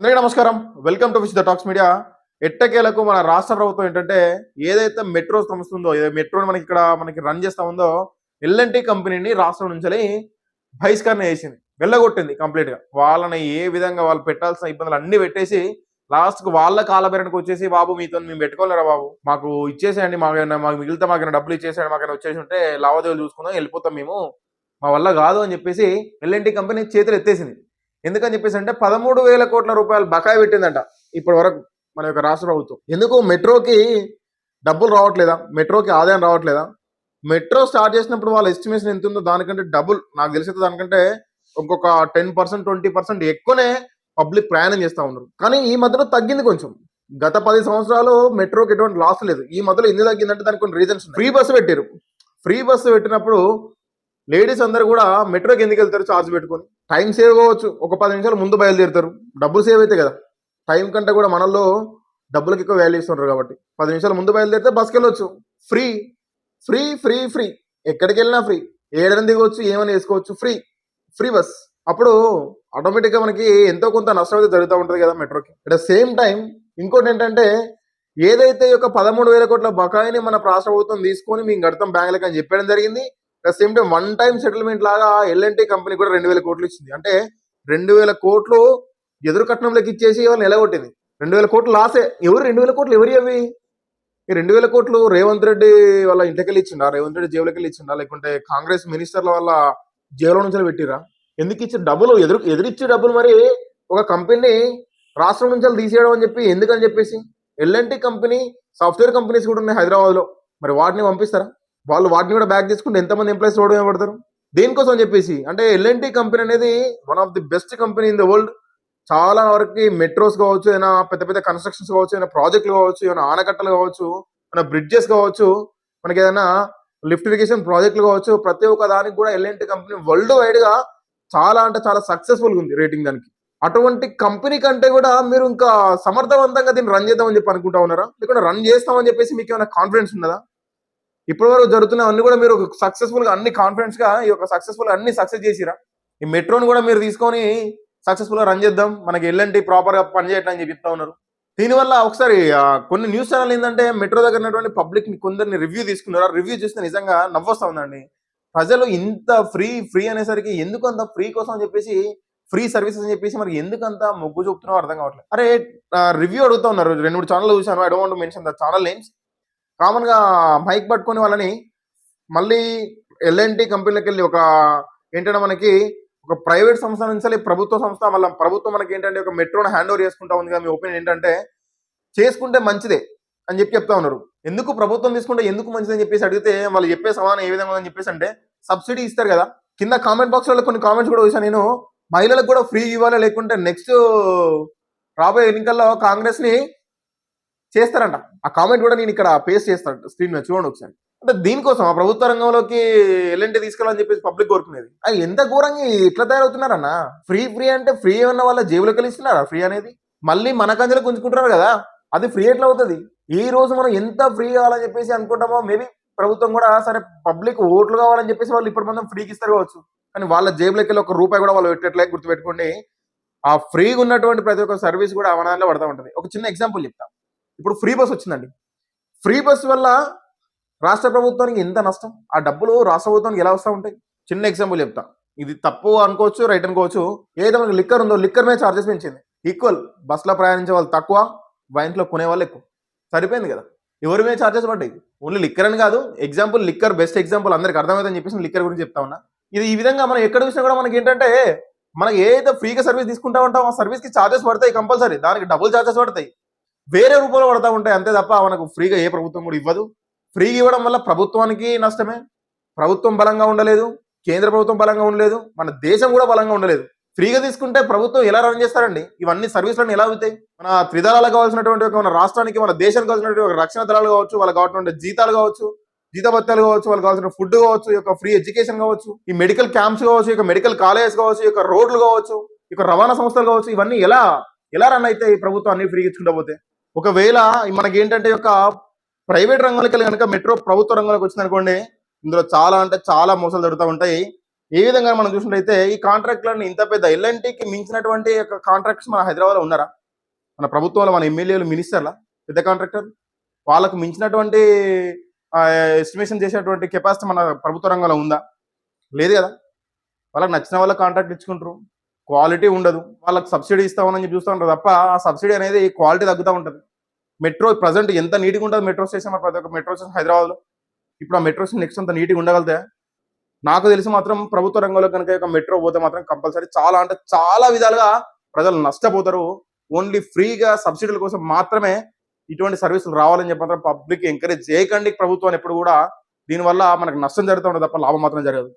అందరికీ నమస్కారం. Welcome to which the talks media. ఎట్టకేలకు మన రాష్ట్ర ప్రభుత్వం ఏంటంటే ఏదైతే మెట్రో సంస్థ ఉందో మెట్రోని మెట్రో మనకి ఇక్కడ మనకి రన్ చేస్తా ఉందో ఎల్ఎన్టీ కంపెనీని రాష్ట్రం నుంచి బహిష్కరణ చేసింది. వెళ్ళగొట్టింది కంప్లీట్గా వాళ్ళని ఏ విధంగా వాళ్ళు పెట్టాల్సిన ఇబ్బందులు అన్ని పెట్టేసి లాస్ట్కు వాళ్ళ కాలబెరణకు వచ్చేసి బాబు మీతో మేము పెట్టుకోలేరా బాబు? మాకు ఇచ్చేసేయండి మాకైనా మాకు మిగిలితే మాకైనా డబ్బులు ఇచ్చేసేయండి మాకైనా వచ్చేసి ఉంటే లావాదేవీలు చూసుకుందాం వెళ్ళిపోతాం మేము. మా వల్ల కాదు అని చెప్పేసి ఎల్ఎన్టీ కంపెనీ చేతులు ఎత్తేసింది. ఎందుకని చెప్పేసి అంటే పదమూడు వేల కోట్ల రూపాయలు బకాయి పెట్టిందంట ఇప్పటి వరకు మన యొక్క రాష్ట్ర ప్రభుత్వం. ఎందుకు మెట్రోకి డబ్బులు రావట్లేదా? మెట్రోకి ఆదాయం రావట్లేదా? మెట్రో స్టార్ట్ చేసినప్పుడు వాళ్ళ ఎస్టిమేషన్ ఎంత ఉందో దానికంటే డబుల్ నాకు తెలిసి దానికంటే ఒక్కొక్క టెన్ పర్సెంట్ ట్వంటీ పర్సెంట్ ఎక్కువనే పబ్లిక్ ప్రయాణం చేస్తూ ఉన్నారు. కానీ ఈ మధ్యలో తగ్గింది కొంచెం. గత పది సంవత్సరాలు మెట్రోకి ఎటువంటి లాస్ లేదు. ఈ మధ్యలో ఎందుకు తగ్గిందంటే దానికి కొన్ని రీజన్స్ ఫ్రీ బస్సు పెట్టారు. ఫ్రీ బస్సు పెట్టినప్పుడు లేడీస్ అందరు కూడా మెట్రోకి ఎందుకు వెళ్తారు ఛార్జ్ పెట్టుకొని. టైం సేవ్ అవ్వచ్చు ఒక పది నిమిషాలు ముందు బయలుదేరుతారు. డబ్బులు సేవ్ అవుతాయి కదా. టైం కంటే కూడా మనల్లో డబ్బులకి ఎక్కువ వాల్యూ ఇస్తుంటారు కాబట్టి. పది నిమిషాలు ముందు బయలుదేరితే బస్కి వెళ్ళొచ్చు ఫ్రీ ఫ్రీ ఫ్రీ ఫ్రీ ఎక్కడికి వెళ్ళినా ఫ్రీ ఏడని దిగవచ్చు ఏమైనా వేసుకోవచ్చు ఫ్రీ ఫ్రీ బస్ అప్పుడు ఆటోమేటిక్గా మనకి ఎంతో కొంత నష్టం అయితే జరుగుతూ ఉంటుంది కదా మెట్రోకి. అట్ ద సేమ్ టైం ఇంకోటి ఏంటంటే ఏదైతే ఈ యొక్క పదమూడు వేల కోట్ల బకాయిని మన రాష్ట్ర ప్రభుత్వం తీసుకొని మేము గడతాం బ్యాంకులకు అని చెప్పడం జరిగింది. At same time one time settlement లాగా ఎల్ఎన్టీ కంపెనీ కూడా రెండు వేల కోట్లు ఇచ్చింది. అంటే రెండు వేల కోట్లు ఎదురు కట్నంలోకి ఇచ్చేసి వాళ్ళని ఎలగొట్టింది. రెండు వేల కోట్లు లాసే ఎవరు రెండు వేల కోట్లు ఎవరి అవి? ఈ రెండు వేల కోట్లు రేవంత్ రెడ్డి వాళ్ళ ఇంటికెళ్ళి ఇచ్చిండా? రేవంత్ రెడ్డి జేబులకి వెళ్ళి ఇచ్చిండా? లేకుంటే కాంగ్రెస్ మినిస్టర్ల వాళ్ళ జేబులో నుంచి పెట్టిరా? ఎందుకు ఇచ్చిన డబ్బులు? ఎదురు ఎదురిచ్చే డబ్బులు మరి ఒక కంపెనీని రాష్ట్రం నుంచి తీసేయడం అని చెప్పి ఎందుకని చెప్పేసి? ఎల్ఎన్టీ కంపెనీ సాఫ్ట్వేర్ కంపెనీస్ కూడా ఉన్నాయి హైదరాబాద్లో. మరి వాటిని పంపిస్తారా? వాళ్ళు వాటిని కూడా బ్యాక్ తీసుకుంటే ఎంతమంది ఎంప్లాయీస్ రోడ్డు పడతారు? దేనికోసం అని చెప్పేసి? అంటే ఎల్ఎన్టీ కంపెనీ అనేది one of the best company in the world చాలా వరకు మెట్రోస్ కావచ్చు ఏదైనా పెద్ద పెద్ద కన్స్ట్రక్షన్స్ కావచ్చు ఏదైనా ప్రాజెక్టులు కావచ్చు ఏమైనా ఆనకట్టలు కావచ్చు మన బ్రిడ్జెస్ కావచ్చు మనకి ఏదైనా లిఫ్టిఫికేషన్ ప్రాజెక్టులు కావచ్చు ప్రతి ఒక్క దానికి కూడా ఎల్ఎన్టీ కంపెనీ వరల్డ్ వైడ్గా చాలా అంటే చాలా సక్సెస్ఫుల్ ఉంది రేటింగ్ దానికి. అటువంటి కంపెనీ కంటే కూడా మీరు ఇంకా సమర్థవంతంగా దీన్ని రన్ చేద్దామని చెప్పి అనుకుంటా ఉన్నారా? లేకుంటే రన్ చేస్తామని చెప్పేసి మీకు ఏమైనా కాన్ఫిడెన్స్ ఉన్నదా? ఇప్పటి వరకు జరుగుతున్న అన్ని కూడా మీరు సక్సెస్ఫుల్గా అన్ని కాన్ఫిడెన్స్గా ఈ యొక్క సక్సెస్ఫుల్ అన్ని సక్సెస్ చేసిరా? ఈ మెట్రోని కూడా మీరు తీసుకొని సక్సెస్ఫుల్గా రన్ చేద్దాం. మనకి ఎల్ఎన్టీ ప్రాపర్గా పనిచేయటం అని చెప్తా ఉన్నారు. దీనివల్ల ఒకసారి కొన్ని న్యూస్ ఛానల్ ఏంటంటే మెట్రో దగ్గర ఉన్నటువంటి పబ్లిక్ని కొందరిని రివ్యూ తీసుకున్నారు? ఆ రివ్యూ చూస్తే నిజంగా నవ్వొస్తా ఉందండి. ప్రజలు ఇంత ఫ్రీ ఫ్రీ అనేసరికి ఎందుకు అంత ఫ్రీ కోసం అని చెప్పేసి ఫ్రీ సర్వీసెస్ అని చెప్పేసి మరి ఎందుకు అంత మొగ్గు చూపుతున్నారో అర్థం కావట్లేదు. అరే రివ్యూ అడుగుతా ఉన్నారు. రెండు మూడు ఛానల్ చూశాను. I don't mention the channel names కామన్గా మైక్ పట్టుకొని వాళ్ళని మళ్ళీ ఎల్ఎన్టీ కంపెనీలకు వెళ్ళి ఒక ఏంటంటే మనకి ఒక ప్రైవేట్ సంస్థ నుంచి ప్రభుత్వ సంస్థ మళ్ళీ ప్రభుత్వం మనకి ఏంటంటే ఒక మెట్రోని హ్యాండ్ ఓవర్ చేసుకుంటా ఉంది కదా మీ ఒపీనియన్ ఏంటంటే చేసుకుంటే మంచిదే అని చెప్పి చెప్తా ఉన్నారు. ఎందుకు ప్రభుత్వం తీసుకుంటే ఎందుకు మంచిది అని చెప్పేసి అడిగితే వాళ్ళు చెప్పే సమాధానం ఏ విధంగా ఉందని చెప్పేసి అంటే సబ్సిడీ ఇస్తారు కదా. కింద కామెంట్ బాక్స్లలో కొన్ని కామెంట్స్ కూడా చూసాను నేను. మహిళలకు కూడా ఫ్రీ ఇవ్వాలి లేకుంటే నెక్స్ట్ రాబోయే ఎన్నికల్లో కాంగ్రెస్ని చేస్తారంట. ఆ కామెంట్ కూడా నేను ఇక్కడ పేస్ట్ చేస్తాను స్క్రీన్ మీద చూడండి ఒకసారి. అంటే దీనికోసం ఆ ప్రభుత్వ రంగంలోకి ఎల్ఎన్టీ తీసుకెళ్ళాలని చెప్పేసి పబ్లిక్ కోరుకునేది. అది ఎంత ఘోరంగా ఎట్లా తయారవుతున్నారన్న? ఫ్రీ ఫ్రీ అంటే ఫ్రీ ఉన్న వాళ్ళ జేబులోకి వెళ్ళి ఇస్తున్నారా ఫ్రీ అనేది? మళ్ళీ మన కంచెలు గుంజుకుంటున్నారు కదా. అది ఫ్రీ ఎట్లా అవుతుంది? ఈ రోజు మనం ఎంత ఫ్రీ కావాలని చెప్పేసి అనుకుంటామో మేబీ ప్రభుత్వం కూడా సరే పబ్లిక్ ఓట్లు కావాలని చెప్పేసి వాళ్ళు ఇప్పుడు మనం ఫ్రీకి ఇస్తారు కావచ్చు. కానీ వాళ్ళ జేబులకి వెళ్ళి ఒక రూపాయి కూడా వాళ్ళు పెట్టట్లే గుర్తుపెట్టుకోండి. ఆ ఫ్రీగా ఉన్నటువంటి ప్రతి ఒక్క సర్వీస్ కూడా అవనాలో పడతా ఉంటుంది. ఒక చిన్న ఎగ్జాంపుల్ చెప్తా. ఇప్పుడు ఫ్రీ బస్ వచ్చిందండి. ఫ్రీ బస్ వల్ల రాష్ట్ర ప్రభుత్వానికి ఎంత నష్టం? ఆ డబ్బులు రాష్ట్ర ప్రభుత్వానికి ఎలా వస్తూ ఉంటాయి? చిన్న ఎగ్జాంపుల్ చెప్తా. ఇది తప్పు అనుకోవచ్చు రైట్ అనుకోవచ్చు. ఏదైతే మనకి లిక్కర్ ఉందో లిక్కర్ మీద చార్జెస్ పెంచింది. ఈక్వల్ బస్సులో ప్రయాణించే వాళ్ళు తక్కువ వైన్స్లో కొనే వాళ్ళు ఎక్కువ. సరిపోయింది కదా? ఎవరి మీద చార్జెస్ పడ్డాయి? ఓన్లీ లిక్కర్ అని కాదు. ఎగ్జాంపుల్ లిక్కర్ బెస్ట్ ఎగ్జాంపుల్ అందరికి అర్థమవుతుందని చెప్పేసి లిక్కర్ గురించి చెప్తా ఉన్నా. ఇది ఈ విధంగా మనం ఎక్కడ చూసినా కూడా మనకి ఏంటంటే మనకి ఏదైతే ఫ్రీగా సర్వీస్ తీసుకుంటా ఉంటాం ఆ సర్వీస్కి చార్జెస్ పడతాయి కంపల్సరీ. దానికి డబుల్ చార్జెస్ పడతాయి. వేరే రూపంలో పడతా ఉంటాయి అంతే తప్ప మనకు ఫ్రీగా ఏ ప్రభుత్వం కూడా ఇవ్వదు. ఫ్రీగా ఇవ్వడం వల్ల ప్రభుత్వానికి నష్టమే. ప్రభుత్వం బలంగా ఉండలేదు కేంద్ర ప్రభుత్వం బలంగా ఉండలేదు మన దేశం కూడా బలంగా ఉండలేదు. ఫ్రీగా తీసుకుంటే ప్రభుత్వం ఎలా రన్ చేస్తారండి? ఇవన్నీ సర్వీసులను ఎలా అవుతాయి? మన త్రిదళాలకు కావాల్సినటువంటి మన రాష్ట్రానికి మన దేశానికి కావాల్సినటువంటి ఒక రక్షణ దళాలు కావచ్చు వాళ్ళకి కావాల్సిన జీతాలు కావచ్చు జీతభత్యాలు కావచ్చు వాళ్ళకి కావాల్సిన ఫుడ్ కావచ్చు యొక్క ఫ్రీ ఎడ్యుకేషన్ కావచ్చు ఈ మెడికల్ క్యాంప్స్ కావచ్చు యొక్క మెడికల్ కాలేజెస్ కావచ్చు యొక్క రోడ్లు కావచ్చు యొక్క రవాణా సంస్థలు కావచ్చు ఇవన్నీ ఎలా ఎలా రన్ అయితే ఈ ప్రభుత్వం అన్ని ఫ్రీగా ఇచ్చుకుంటా పోతే? ఒకవేళ మనకి ఏంటంటే యొక్క ప్రైవేట్ రంగంలోకి వెళ్ళి కనుక మెట్రో ప్రభుత్వ రంగంలోకి వచ్చింది అనుకోండి ఇందులో చాలా అంటే చాలా మోసాలు జరుగుతూ ఉంటాయి. ఏ విధంగా మనం చూసినట్లయితే ఈ కాంట్రాక్ట్లన్నీ ఇంత పెద్ద ఎల్ఎన్టీకి మించినటువంటి కాంట్రాక్ట్స్ మన హైదరాబాద్లో ఉన్నారా? మన ప్రభుత్వంలో మన ఎమ్మెల్యేలు మినిస్టర్ల? పెద్ద కాంట్రాక్టర్? వాళ్ళకు మించినటువంటి ఎస్టిమేషన్ చేసేటువంటి కెపాసిటీ మన ప్రభుత్వ రంగంలో ఉందా? లేదు కదా? వాళ్ళకి నచ్చిన వాళ్ళ కాంట్రాక్ట్ ఇచ్చుకుంటారు క్వాలిటీ ఉండదు. వాళ్ళకి సబ్సిడీ ఇస్తామని చెప్పి చూస్తూ ఉంటారు తప్ప ఆ సబ్సిడీ అనేది క్వాలిటీ తగ్గుతూ ఉంటుంది. మెట్రో ప్రజెంట్ ఎంత నీట్గా ఉంటుంది మెట్రో స్టేషన్ మన ప్రతి ఒక్క మెట్రో స్టేషన్ హైదరాబాద్లో? ఇప్పుడు ఆ మెట్రో స్టేషన్ నెక్స్ట్ అంత నీట్గా ఉండగలుగుతాయా నాకు తెలిసి మాత్రం ప్రభుత్వ రంగంలో కనుక ఒక మెట్రో పోతే మాత్రం కంపల్సరీ చాలా అంటే చాలా విధాలుగా ప్రజలు నష్టపోతారు. ఓన్లీ ఫ్రీగా సబ్సిడీల కోసం మాత్రమే ఇటువంటి సర్వీసులు రావాలని చెప్పి మాత్రం పబ్లిక్ ఎంకరేజ్ చేయకండి ప్రభుత్వాన్ని ఎప్పుడు కూడా. దీనివల్ల మనకు నష్టం జరుగుతూ ఉంటుంది తప్ప లాభం మాత్రం జరగదు.